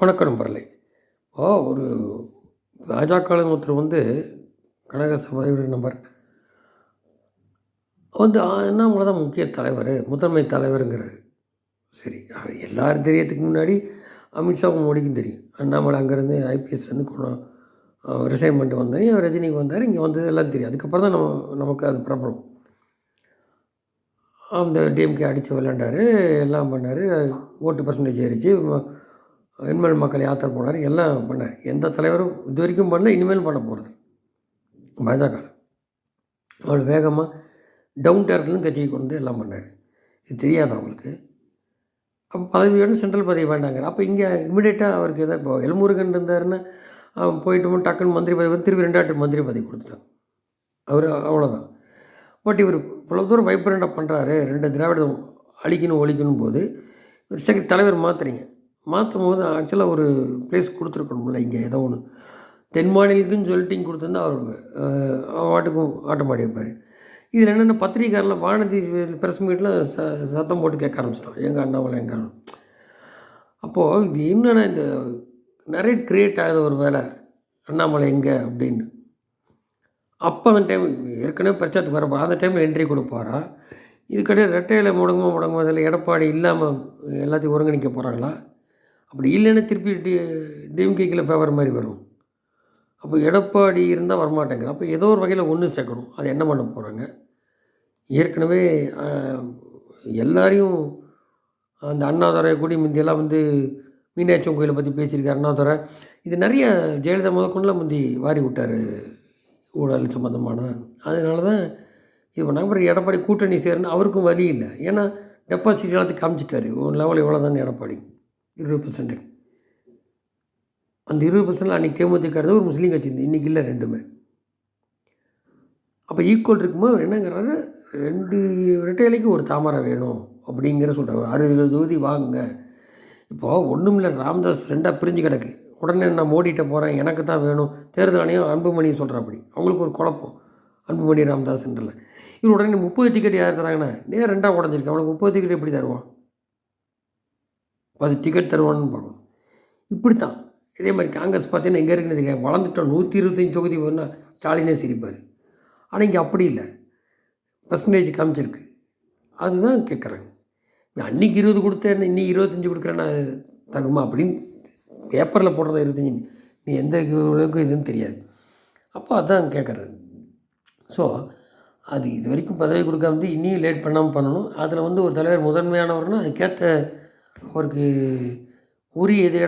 வணக்கம் நம்பர்லை ஓ ஒரு பாஜகவின் ஒருத்தர் வந்து கனக சபையுடைய நம்பர் வந்து அண்ணாமலை தான் முக்கிய தலைவர் முதன்மை தலைவருங்கிறாரு. சரி எல்லோரும் தெரியறதுக்கு முன்னாடி அமித்ஷாவும் மோடிக்கும் தெரியும். அண்ணாமலை அங்கேருந்து ஐபிஎஸ்லேருந்து கொண்டு ரிசைன்மெண்ட் வந்தேன் ரஜினிக்கு வந்தார் இங்கே வந்தது எல்லாம் தெரியும். அதுக்கப்புறம் தான் நம்ம நமக்கு அது பிரபலம். அந்த டிஎம்கே அடித்து விளையாண்டார் எல்லாம் பண்ணார் ஓட்டு பர்சன்டேஜ் ஏறிச்சு வெண்மல் மக்கள் யாத்திரை போனார் எல்லாம் பண்ணார். எந்த தலைவரும் இது வரைக்கும் பண்ணல இனிமேலும் பண்ண போகிறது பாஜக. அவ்வளோ வேகமாக டவுன் டேரத்துலேருந்து கட்சியை கொண்டு வந்து எல்லாம் பண்ணார். இது தெரியாது அவங்களுக்கு. அப்போ பதவியோடு சென்ட்ரல் பதவி வேண்டாங்கிற அப்போ இங்கே இமிடியேட்டாக அவருக்கு எதாவது இப்போ எல்முருகன் இருந்தாருன்னா போயிட்டோம் டக்குன்னு மந்திரி பதவி வந்து திருப்பி ரெண்டாட்டு மந்திரி பதவி கொடுத்துட்டாங்க அவர் அவ்வளோதான் பட் இவர் இவ்வளோ தூரம் வைப்ரண்டாக பண்ணுறாரு ரெண்டு திராவிடம் அழிக்கணும் ஒழிக்கணும் போது இவர் செகண்ட் தலைவர் மாற்றுறீங்க மாற்றும் போது ஆக்சுவலாக ஒரு பிளேஸ் கொடுத்துருக்கணும்ல இங்கே ஏதோ ஒன்று தென் மாநிலத்துக்குன்னு சொல்லிட்டு இங்கே கொடுத்துருந்தா அவர் வாட்டுக்கும் ஆட்டம் ஆடி வைப்பார் இதில் என்னென்ன பத்திரிக்கையாரில் வானதி ப்ரெஸ் மீட்டில் ச சத்தம் போட்டு கேட்க ஆரம்பிச்சிட்டோம் எங்கள் அண்ணாமலை எங்கள் அண்ணன் அப்போது இது என்னென்னா இந்த நிறைய க்ரியேட் ஆகுது ஒரு வேலை. அண்ணாமலை எங்கே அப்படின்னு. அப்போ அந்த டைம் ஏற்கனவே பிரச்சாரத்துக்கு வரப்போ அந்த டைமில் என்ட்ரி கொடுப்பாரா? இதுக்கடையே ரெட்டையில் முடங்குமோ முடங்குமோ அதில் எடப்பாடி இல்லாமல் எல்லாத்தையும் ஒருங்கிணைக்க போகிறாங்களா அப்படி இல்லைன்னா திருப்பி டி டிஎம்கேக்கில் ஃபேவர் மாதிரி வரும். அப்போ எடப்பாடி இருந்தால் வரமாட்டேங்கிற அப்போ ஏதோ ஒரு வகையில் ஒன்று சேர்க்கணும். அது என்ன பண்ண போகிறாங்க? ஏற்கனவே எல்லாரையும் அந்த அண்ணாதுரை கூடி முந்தியெல்லாம் வந்து மீனாட்சியம் கோயிலை பற்றி பேசியிருக்காரு. அண்ணாதுரை இது நிறைய ஜெயலலிதா முதற்கொண்டுலாம் முந்தி வாரி விட்டார் ஊழல் சம்மந்தமான அதனால தான் இது பண்ணாங்க அப்புறம் எடப்பாடி கூட்டணி சேரணும் அவருக்கும் வழி இல்லை. ஏன்னா டெபாசிட் எல்லாத்தையும் காமிச்சிட்டாரு. ஒரு லெவல் இவ்வளோ தானே எடப்பாடி. இருபது பர்சன்ட்டுக்கு அந்த இருபது பர்சன்ட் அன்றைக்கி தேமுதிக ஒரு முஸ்லீம் கட்சி இருந்து இன்றைக்கி இல்லை ரெண்டுமே. அப்போ ஈக்குவல் இருக்கும்போது என்னங்கிறாரு ரெண்டு ரெட்டையிலைக்கு ஒரு தாமரை வேணும் அப்படிங்கிற சொல்கிறார் அறுபது தொகுதி வாங்குங்க. இப்போது ஒன்றும் இல்லை ராம்தாஸ் ரெண்டாக பிரிஞ்சு கிடக்கு. உடனே நான் மோடிட்ட போகிறேன் எனக்கு தான் வேணும். தேர்தல் ஆணையம் அன்புமணி சொல்கிறாப்படி அவங்களுக்கு ஒரு குழப்பம். அன்புமணி ராம்தாஸ்ன்றல இவர் உடனே முப்பது டிக்கெட் யார் தராங்கண்ணே நேர் ரெண்டாக உடஞ்சிருக்கு. அவனுக்கு முப்பது டிக்கெட் எப்படி தருவான்? பத்து டிக்கெட் தருவான்னு பார்க்கணும். இப்படி தான் இதே மாதிரி காங்கிரஸ் பார்த்தீங்கன்னா எங்கே இருக்குன்னு தெரியாது. வளர்ந்துட்டோம். நூற்றி இருபத்தஞ்சி தொகுதி போனால் ஸ்டாலினே சிரிப்பார். ஆனால் இங்கே அப்படி இல்லை. பர்சன்டேஜ் காமிச்சிருக்கு. அதுதான் கேட்குறாங்க அன்றைக்கி இருபது கொடுத்தேன் இன்னைக்கு இருபத்தஞ்சி கொடுக்குறேன்னா தகுமா அப்படின்னு பேப்பரில் போடுறத இருபத்தஞ்சி. நீ எந்த அளவுக்கு இதுன்னு தெரியாது. அப்போ அதான் கேட்குறாரு ஸோ அது இது வரைக்கும் பதவி கொடுக்காம வந்து இனியும் லேட் பண்ணாமல் பண்ணணும். அதில் வந்து ஒரு தலைவர் முதன்மையானவர்னால் அதுக்கேற்ற அவருக்கு உரிய இது இடம்